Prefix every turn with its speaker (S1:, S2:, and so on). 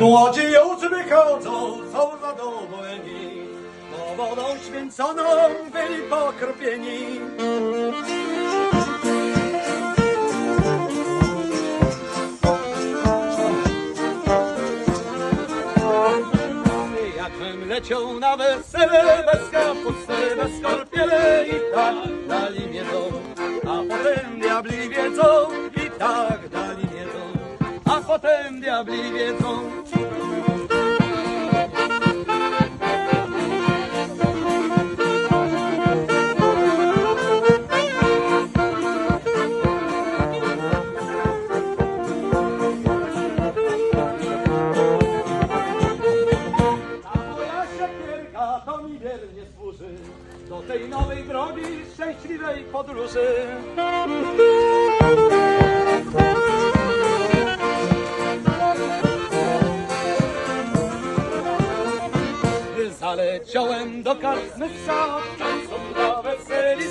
S1: Młodzi już wychodzą, są zadowoleni, bo wodą święconą byli pokropieni. Jakbym leciał na wesele bez kapusty, bez skorpiele i tak dali wiedzą, a potem diabli wiedzą diabli wiedzą. Do tej nowej drogi szczęśliwej podróży. ale ciąłem do kasny psa, są dla weseli